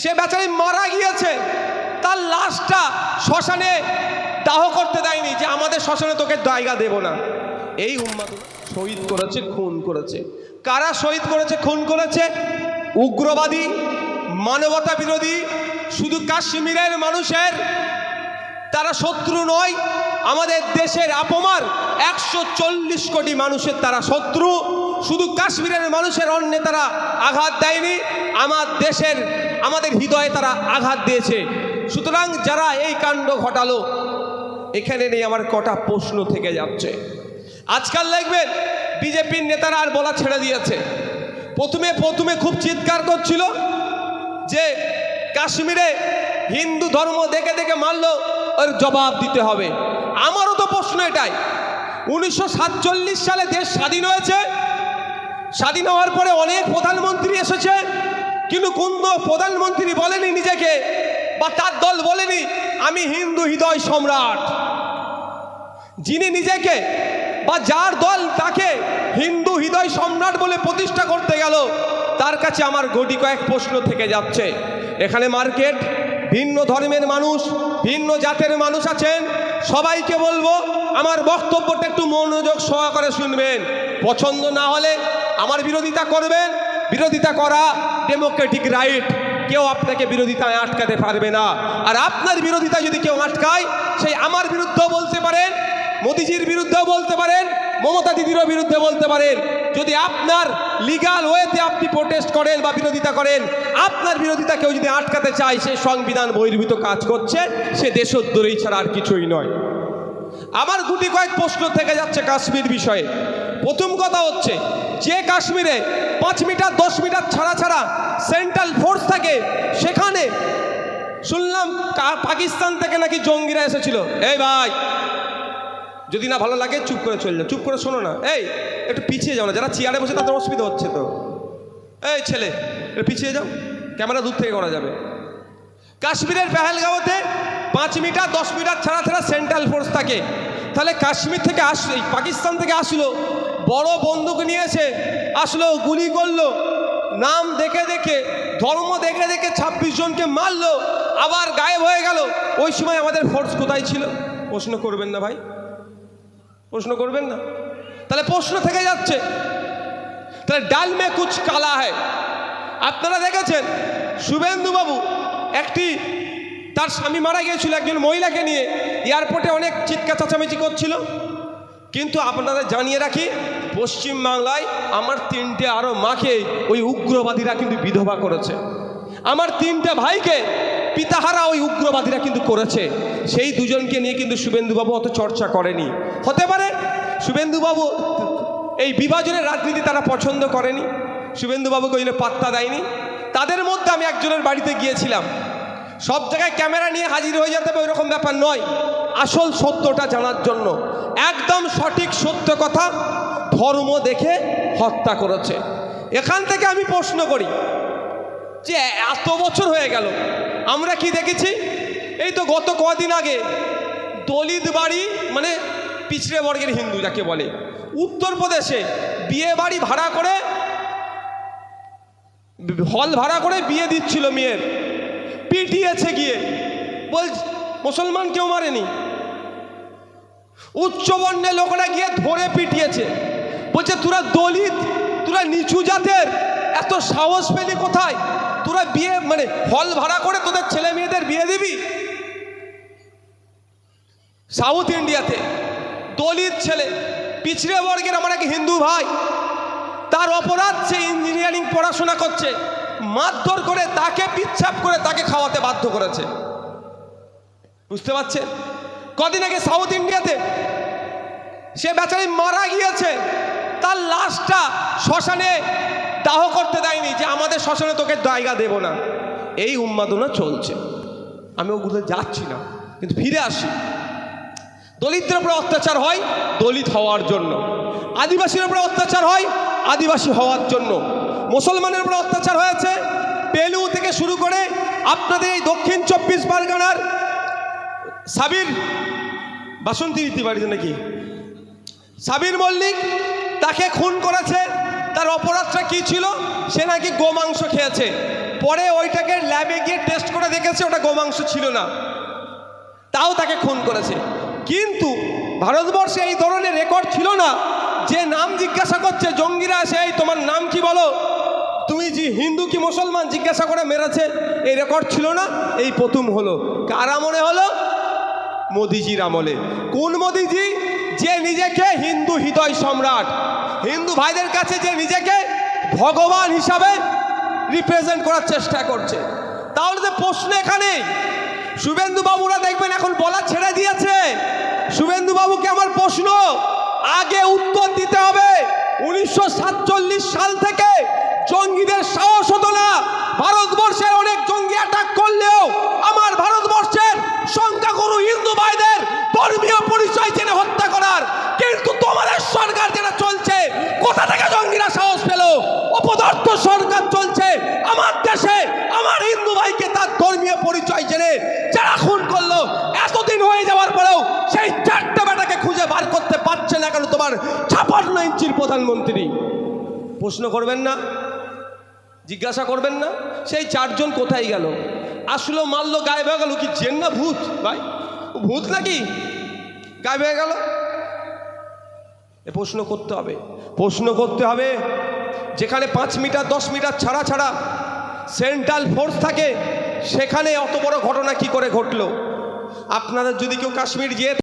সে বেচারি মারা গিয়েছে। তার লাশটা শ্মশানে দাহ করতে দেয়নি যে আমাদের শ্মশানে তোকে জায়গা দেব না। এই উম্মাদ শহীদ করেছে, খুন করেছে। কারা শহীদ করেছে, খুন করেছে? উগ্রবাদী, মানবতা বিরোধী, শুধু কাশ্মীরের মানুষের। তারা শত্রু নয়, আমাদের দেশের আপমার একশো চল্লিশ কোটি মানুষের তারা শত্রু। শুধু কাশ্মীরের মানুষের অন্যে তারা আঘাত দেয়নি, আমার দেশের আমাদের হৃদয়ে তারা আঘাত দিয়েছে। সুতরাং যারা এই কাণ্ড ঘটালো, এখানে নেই আমার কটা প্রশ্ন থেকে যাচ্ছে। আজকাল দেখবেন, বিজেপির নেতারা আর বলা ছেড়ে দিয়েছে। প্রথমে প্রথমে খুব চিৎকার করছিল যে কাশ্মীরে হিন্দু ধর্ম দেখে দেখে মারলো, ওর জবাব দিতে হবে। আমারও তো প্রশ্ন এটাই। উনিশশো সাতচল্লিশ সালে দেশ স্বাধীন হয়েছে। স্বাধীন হওয়ার পরে অনেক প্রধানমন্ত্রী এসেছে। কিন্তু কোন প্রধানমন্ত্রী বলেনি নিজেকে, বা তার দল বলেনি, আমি হিন্দু হৃদয় সম্রাট। যিনি নিজেকে, বা যার দল তাকে হিন্দু হৃদয় সম্রাট বলে প্রতিষ্ঠা করতে গেল, তার কাছে আমার গটি কয়েক প্রশ্ন থেকে যাচ্ছে। এখানে মার্কেট, ভিন্ন ধর্মের মানুষ, ভিন্ন জাতের মানুষ আছেন। সবাইকে বলব, আমার বক্তব্যটা একটু মনোযোগ সহকারে শুনবেন। পছন্দ না হলে আমার বিরোধিতা করবেন। বিরোধিতা করা ডেমোক্রেটিক রাইট কেউ আপনাকে বিরোধিতায় আটকাতে পারবে না। আর আপনার বিরোধিতা যদি কেউ আটকায়, সেই আমার বিরুদ্ধেও বলতে পারেন, মোদিজির বিরুদ্ধেও বলতে পারেন, মমতা দিদিরও বিরুদ্ধে বলতে পারেন। যদি আপনার লিগাল ওয়েতে আপনি প্রোটেস্ট করেন বা বিরোধিতা করেন, আপনার বিরোধিতা কেউ যদি আটকাতে চায়, সে সংবিধান বহির্ভূত কাজ করছে, সে দেশোদ্দরী ছাড়া আর কিছুই নয়। আমার গুটি কয়েক প্রশ্ন থেকে যাচ্ছে কাশ্মীর বিষয়ে। প্রথম কথা হচ্ছে, যে কাশ্মীরে পাঁচ মিটার, দশ মিটার ছাড়া ছাড়া সেন্ট্রাল ফোর্স থাকে, সেখানে শুনলাম পাকিস্তান থেকে নাকি জঙ্গিরা এসেছিল। এই ভাই, যদি না ভালো লাগে চুপ করে চলে চুপ করে শোনো না। এই, একটু পিছিয়ে যাও না, যারা চেয়ারে বসে তাদের অসুবিধা হচ্ছে তো। এই ছেলে, একটু পিছিয়ে যাও, ক্যামেরা দূর থেকে করা যাবে। কাশ্মীরের পেহেলগাঁওতে পাঁচ মিটার, দশ মিটার ছাড়া ছাড়া সেন্ট্রাল ফোর্স থাকে। তাহলে কাশ্মীর থেকে আস পাকিস্তান থেকে আসলো বড় বন্দুক নিয়েছে আসলো গুলি করল। নাম দেখে দেখে, ধর্ম দেখে দেখে ছাব্বিশ জনকে মারলো, আবার গায়েব হয়ে গেল। ওই সময় আমাদের ফোর্স কোথায় ছিল? প্রশ্ন করবেন না ভাই। প্রশ্ন করবেন না। তাহলে প্রশ্ন থেকে যাচ্ছে। তাহলে ডাল মে কুচ কালা হয় আপনারা দেখেছেন শুভেন্দুবাবু একটি, তার স্বামী মারা গিয়েছিল একজন মহিলাকে নিয়ে। এয়ারপোর্টে অনেক চিৎকার চাচামেচি করছিল। কিন্তু আপনাদের জানিয়ে রাখি পশ্চিমবাংলায় আমার তিনটে আরও মাকে ওই উগ্রবাদীরা কিন্তু বিধবা করেছে। আমার তিনটে ভাইকে পিতাহারা ওই উগ্রবাদীরা কিন্তু করেছে। সেই দুজনকে নিয়ে কিন্তু শুভেন্দুবাবু অত চর্চা করেনি। হতে পারে শুভেন্দুবাবু এই বিভাজনের রাজনীতি তারা পছন্দ করেনি। শুভেন্দুবাবুকে ওই পাত্তা দেয়নি। তাদের মধ্যে আমি একজনের বাড়িতে গিয়েছিলাম। সব জায়গায় ক্যামেরা নিয়ে হাজির হয়ে যেতে হবে ওইরকম ব্যাপার নয়। আসল সত্যটা জানার জন্য একদম সঠিক সত্য কথা ধর্ম দেখে হত্যা করেছে। এখান থেকে আমি প্রশ্ন করি যে এত বছর হয়ে গেল, আমরা কি দেখেছি? এই তো গত কদিন আগে দলিত বাড়ি মানে পিছড়ে বর্গের হিন্দু যাকে বলে, উত্তরপ্রদেশে বিয়ে বাড়ি ভাড়া করে, হল ভাড়া করে বিয়ে দিচ্ছিল মেয়ের, পিটিয়েছে গিয়ে। বল মুসলমান কেউ মারেনি। উচ্চবর্ণের লোকরা গিয়ে ধরে পিটিয়েছে। বলছে, তোরা দলিত, তোরা নিচু জাতের, এত সাহস পেলি কোথায়? তোরা বিয়ে মানে হল ভাড়া করে তোদের ছেলে মেয়েদের বিয়ে দিবি? সাউথ ইন্ডিয়াতে দলিত ছেলে, পিছড়ে বর্গের আমার এক হিন্দু ভাই, তার অপরাধ সে ইঞ্জিনিয়ারিং পড়াশোনা করছে, মারধর করে তাকে পিচ্ছাপ করে তাকে খাওয়াতে বাধ্য করেছে। বুঝতে পারছেন? কদিন আগে সাউথ ইন্ডিয়াতে সে বেচারি মারা গিয়েছে। তার লাশটা শ্মশানে দাহ করতে দেয়নি যে আমাদের শ্মশানে তোকে জায়গা দেব না। এই উন্মাদনা চলছে। আমি ওগুলো যাচ্ছি না, কিন্তু ফিরে আসি। দলিতদের উপরে অত্যাচার হয় দলিত হওয়ার জন্য। আদিবাসীর উপরে অত্যাচার হয় আদিবাসী হওয়ার জন্য। মুসলমানের উপরে অত্যাচার হয়েছে। পেলু থেকে শুরু করে আপনাদের এই দক্ষিণ চব্বিশ পরগনার সাবির, বাসন্তী রীতি বাড়িতে নাকি? সাবির মল্লিক তাকে খুন করেছে, তার অপরাধটা কি ছিল? সে নাকি গোমাংস খেয়েছে। পরে ওইটাকে ল্যাবে গিয়ে টেস্ট করে দেখেছে, ওটা গোমাংস ছিল না। তাও তাকে খুন করেছে। কিন্তু ভারতবর্ষে এই ধরনের রেকর্ড ছিল না, যে নাম জিজ্ঞাসা করছে, জঙ্গিরা সেই তোমার নাম কি বলো? তুমি যে হিন্দু কি মুসলমান? জিজ্ঞাসা করে মেরেছে। এই রেকর্ড ছিল না, এই প্রথম হলো। কারা মনে হলো? মোদিজির আমলে। কোন মোদিজি? যে নিজেকে হিন্দু হৃদয় সম্রাট। হিন্দু ভাইদের কাছে যে নিজেকে ভগবান হিসাবে রিপ্রেজেন্ট করার চেষ্টা করছে। তাহলে তো প্রশ্ন এখানেই। শুভেন্দুবাবুরা দেখবেন এখন বলা ছেড়ে দিয়েছে। শুভেন্দু বাবুকে আমার প্রশ্ন, আগে উত্তর দিতে হবে। উনিশশো সাতচল্লিশ সাল থেকে জঙ্গিদের সাহস হতো না ভারতবর্ষের অনেক জঙ্গি অ্যাটাক করলেও আমার ভারতবর্ষের সংখ্যাগুরু হিন্দু ভাইদের ধর্মীয় পরিচয় জেনে হত্যা করার কিন্তু তোমাদের সরকার যেটা চলছে কোথা থেকে জঙ্গিরা সাহস পেল অপদার্থ সরকার চলছে আমার দেশে আমার হিন্দু ভাইকে তার ধর্মীয় পরিচয় জেনে যারা খুন করল এতদিন হয়ে যাওয়ার পরেও সেই চারটা বেটাকে খুঁজে বার করতে পারছে তোমার ছাপান্ন ইঞ্চির প্রধানমন্ত্রী। প্রশ্ন করবেন না, জিজ্ঞাসা করবেন না, সেই চারজন কোথায় গেল? আসলো, মারলো, গায়েব হয়ে গেল, কি জেন না ভূত? ভাই ভূত নাকি? গায়েব হয়ে গেল? এ প্রশ্ন করতে হবে। প্রশ্ন করতে হবে, যেখানে পাঁচ মিটার, দশ মিটার ছাড়া ছাড়া সেন্ট্রাল ফোর্স থাকে, সেখানে অত বড় ঘটনা কি করে ঘটলো? আপনাদের যদি কেউ কাশ্মীর গিয়ে